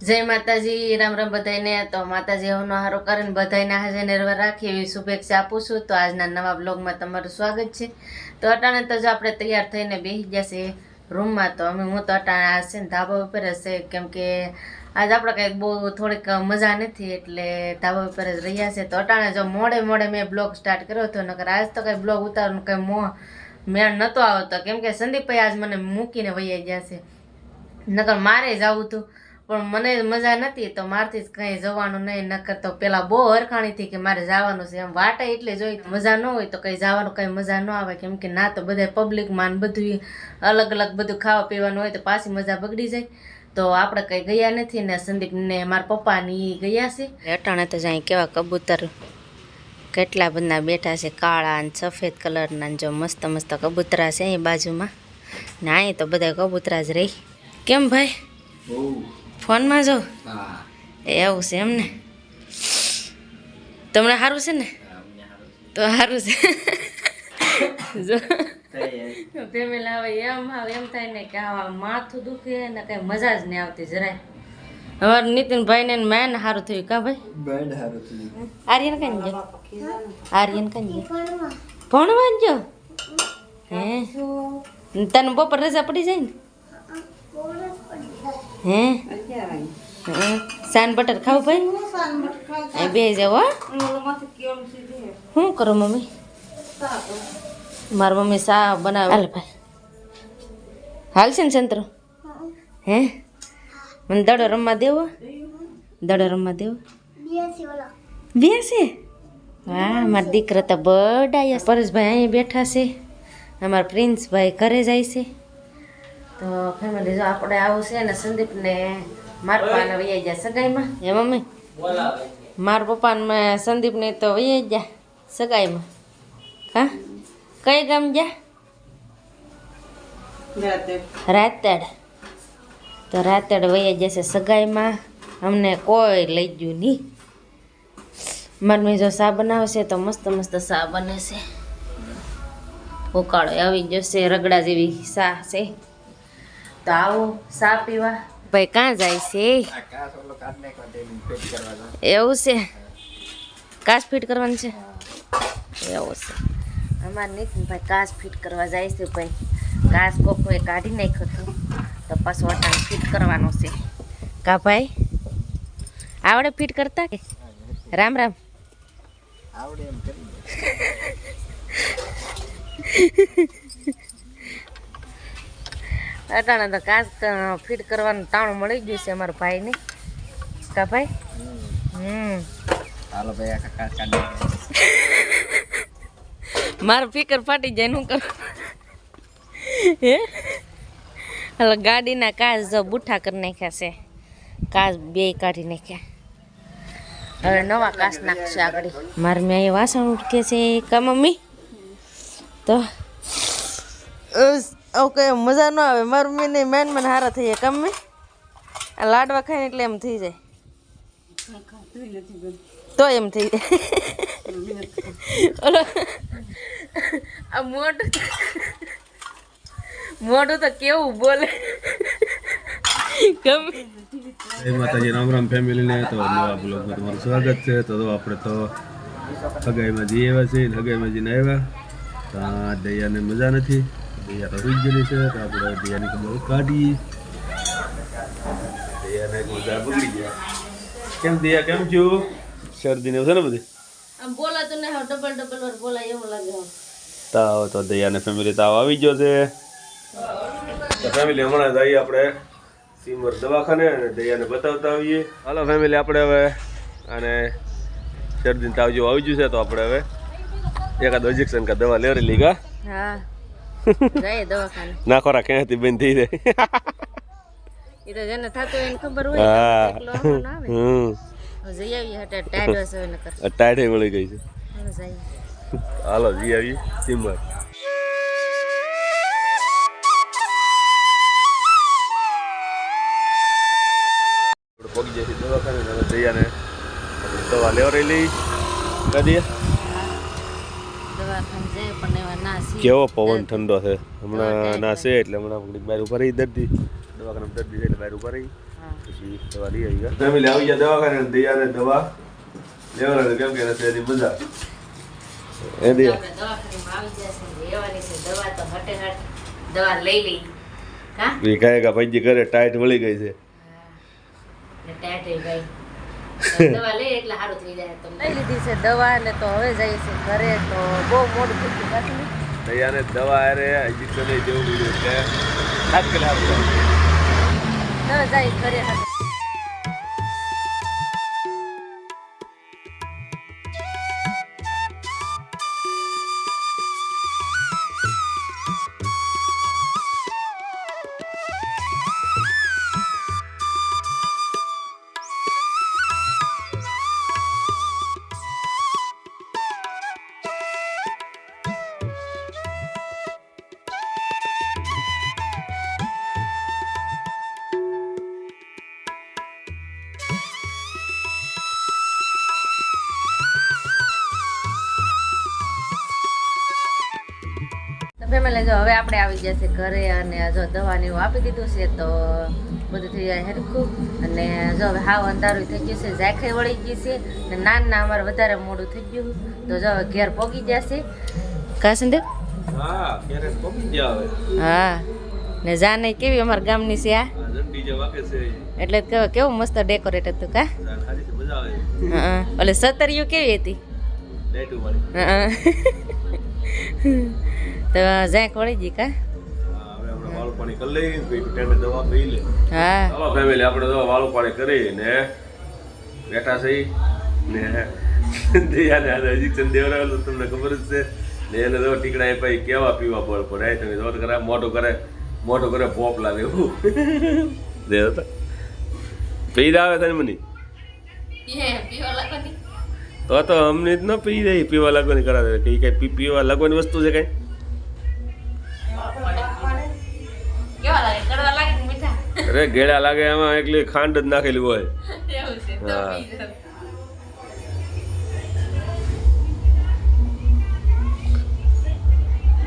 જય માતાજી, રામ રામ બધાને તો માતાજી હવનો હારો કરીને બધાને હાજર નિર્ભર રાખી એવી શુભેચ્છા આપું છું. તો આજના નવા બ્લોગમાં તમારું સ્વાગત છે. તો અટાણે તો જો આપણે તૈયાર થઈને બેસી ગયા છે રૂમમાં, તો અમે હું તો અટાણે આ છે ને ધાબા ઉપર જ છે. કેમ આજ આપણે કંઈક બહુ થોડીક મજા નથી, એટલે ધાબા ઉપર જ રહ્યા છે. તો અટાણે જો મોડે મોડે મેં બ્લોગ સ્ટાર્ટ કર્યો હતો, નકર આજ તો કંઈ બ્લોગ ઉતારવાનું કંઈ મો મેળ નહોતો આવતો. કેમ કે સંદીપભાઈ આજ મને મૂકીને વૈયા ગયા છે. નકર મારે જવું હતું. પણ મને મજા નથી તો મારથી જ કંઈ જવાનું નહીં. નકર તો પેલા બહુ હરખાણી થી કે મારે જવાનું છે. એમ વાટા એટલે જોઈ મજા ન હોય તો કંઈ જવાનું કંઈ મજા ન આવે. કેમ કે ના તો બધા પબ્લિકમાં બધું અલગ અલગ બધું ખાવા પીવાનું હોય તો પાછી મજા બગડી જાય. તો આપણે કંઈ ગયા નથી ને સંદીપ ને મારા પપ્પા ને ગયા છે. અટાણે તો જાય કેવા કબૂતર. કેટલા બધા બેઠા છે કાળા અને સફેદ કલરના જો મસ્ત મસ્ત કબૂતરા છે અહીં બાજુમાં. ને અહીં તો બધા કબૂતરા જ રહી. કેમ ભાઈ? ફોનમાં જો. એવું છે એમને. તમને સારું છે ને? તો સારું છે. જો. ફેમિલી હવે એમ આવે એમ થાય ને કે આવા માથું દુખે ને કઈ મજા જ નહીં આવતી જરાય. હવે નીતિનભાઈ ને મેન સારું થયું કા ભાઈ? આર્યન કઈ ગયો આર્યન ગયો ભણવા જ? હે? તને બપોર રજા પડી જાય ને? હે? સાન બટર ખાવું ભાઈ? બે જાવ હો. શું કરો મમ્મી? મારા મમ્મી સા બનાવે? હાલ ભાઈ. હાલશે ને સંતરો? હે? મને દડો રમવા દેવો? દડો રમવા દેવો? બે વાહ મારા દીકરા તો બડાયા પરેશભાઈ અહીં બેઠા છે. અમારા પ્રિન્સભાઈ ઘરે જાય છે. તો ફેમિલી જો આપણે આવું છે ને સંદીપને મારા પપ્પાને વૈયા ગયા સગાઈમાં. હે મમ્મી? મારા પપ્પાને સંદીપને તો વૈયા ગયા સગાઈમાં. હા? કઈ ગામ ગયા? રાતેડ. તો રાતેડ વૈયા જશે સગાઈમાં. અમને કોઈ લઈ ગયું નહીં. મારી જો સા બનાવે છે તો મસ્ત મસ્ત સા બને છે. ઉકાળો આવી જશે રગડા જેવી સા છે. તો આવો સા પીવા. ભાઈ ક્યાં જાય છે? એવું છે? કાચ ફિટ કરવાનું છે? એવું છે. અમારે નીતિનભાઈ કાચ ફિટ કરવા જાય છે ભાઈ. કાચ કોકોએ કાઢી નાખ્યો તો પાછો અટાણ ફિટ કરવાનો છે. કા ભાઈ? આવડે ફિટ કરતા કે? રામ રામ. અટાણે તો કાચ ફિટ કરવાનું તાણું મળી ગયું છે અમારા ભાઈને. કા ભાઈ? હમ. મારો ફિકર ફાટી જાય નું કરું. હે? એટલે ગાડીના કાચ બુઠા કરી નાખ્યા છે. કાચ બે કાઢી નાખ્યા. હવે નવા કાચ નાખશે આગળ. મારે મેં અહીં વાસણ ઉટકે છે કા મમ્મી? તો ઓકે મજા ન આવે. મારું મમ્મીને મેન મને હારા થઈ જાય. કમ આ લાડવા ખાઈને એટલે એમ થઈ જાય. તો એમ થઈ જાય. ઓલો મોટું મોટું તો કેવું બોલે? ગમે જય માતાજી રામ રામ ફેમિલીને તો નવા બ્લોગમાં તમારું સ્વાગત છે. તો આપણે તો હગાઈમાં જઈ આવ્યા છીએ હગાઈમાં જઈને આવ્યા. ત્યાં દૈયાને મજા નથી. દૈયા તો સુઈ ગયેલી છે. તો આપણે દૈયાની ખબર કાઢી. દૈયાને મજા બગડી ગયા. કેમ દૈયા કેમ છું? શરદી ને છે ને બધી? બોલાતું ને ડબલ ડબલ વાર બોલાય એવું લાગે. તાવ તો દૈયાને ફેમિલી તાવ આવી ગયો છે. ફેમિલી હમણાં જઈએ આપણે. સીમર દવાખાને અને દયાને બતાવતા આવીએ. હાલો ફેમિલી આપણે હવે અને શરદી તાવ જેવું આવી ગયું છે તો આપણે હવે એકાદ ઇન્જેક્શન કા દવા લેવરી લીધા હા? ના ખોરા ક્યાંથી બંધ થઈ જાય. એ તો જેને થતું એને ખબર હોય એકલો આવે. હમ. જઈ આવીએ હટે ટાઈડ હશે ટાઈટે મળી ગઈ છે. હાલો જઈ આવીએ સીમર આપણે દવા લેવરાઈ કદી કેવો પવન ઠંડો છે. હમણાં ના છે એટલે હમણાં ઘડીક બહાર ઊભા રહી દર્દી. દવાખાને દર્દી છે એટલે બહાર ઊભા રહી. પછી દવા લઈ આવી ગયા ફેમિલી આવી ગયા દવાખાને દયાને દવા. લેવડાવે કેમ કે નથી એની મજા. એ દે દવા તો હટે હટ દવા લઈ લઈ. કા એ કહે કે કરે ટાઈટ વળી ગઈ છે. ને ટાઈટ થઈ ગઈ. દવા લઈ એટલે સારું થઈ જાય તો લઈ લીધી છે દવા ને તો હવે જઈએ છે ઘરે તો બહુ મોડું થઈ ગયું પાછું. દવા અરે હજી જેવું નહીં એટલે તાત્કાલિક છે. ન જાય ઘરે ફેમિલી જો હવે આપણે આવી છે ઘરે અને જો દવાની એવું આપી દીધું છે તો બધું થઈ જાય હરખું અને જો હવે હાવ અંધારું થઈ ગયું છે ઝાંખરી વળી ગઈ છે ને નાન ના અમારે વધારે મોડું થઈ ગયું તો જો હવે ઘેર પોગી જશે કા સંદેવ હા ને જાને કેવી અમારા ગામની છે આ? એટલે કેવું મસ્ત ડેકોરેટ હતું કા? હા ઓલે સતરિયું કેવી હતી? હા. તો જાય કોળી જી કા? હા, હવે આપણે વાળું પાણી કરી પછી ટાઈમે દવા પી લે. હા. ચાલો ફેમિલી આપણે તો વાળું પાણી કરી ને બેઠા થઈ ને દયાને આજે ઇન્જેક્શન દેવડાવેલું તમને ખબર જ છે. ને એને ટીકડા એ પછી કેવા પીવા બળ પડે તમે જોત કરે મોટું કરે મોટું કરે પોપ લાગે એવું દેવ પી આવે તને મની. તો તો અમને જ ન પી જાય પીવા લાગવાની કરાવે. કે કઈ પીવા લાગવાની વસ્તુ છે કઈ? અરે ગેડા લાગે એમાં એકલી ખાંડ જ નાખેલી હોય. હા.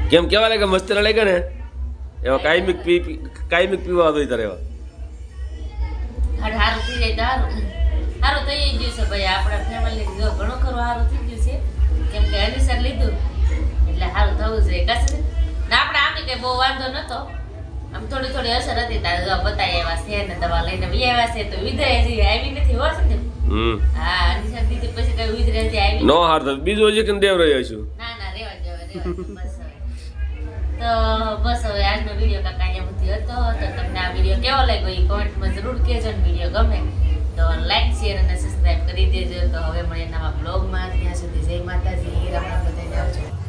કેમ કેવા લાગે? મસ્ત લાગે ને? એવા કાયમિક પી પી- કાયમિક પીવા આવતો તારે એવા. હારું થઈ જાય હારું. થઈ ગયું છે ભાઈ. આપણા ફેમિલી જો ઘણો ખરો હારું થઈ ગયું છે. કેમ કે અનિસર લીધું. એટલે હારું થવું જોઈએ. કશું આપણે આમ કઈ બહુ વાંધો નતો. આમ થોડી થોડી અસર હતી તારે બતાવી એવા છે ને દવા લઈને વી આવ્યા છે તો વિધરાય હજી આવી નથી હોશે ને? હમ. હા અનિસર દીધી પછી કઈ વિધરાય હજી આવી નો હાર થતો બીજું હજી કેમ દેવ રહ્યો છું. ના ના રેવા દેવા રેવા બસ તો બસ હવે આજનો વીડિયો કાકા અહીંયા સુધી હતો તો તમને આ વીડિયો કેવો લાગ્યો એ કોમેન્ટમાં જરૂર કહેજો ને વીડિયો ગમે તો લાઈક શેર અને સબસ્ક્રાઇબ કરી દેજો તો હવે મળીએ નવા બ્લોગમાં ત્યાં સુધી જય માતાજી રામ રામ બધાય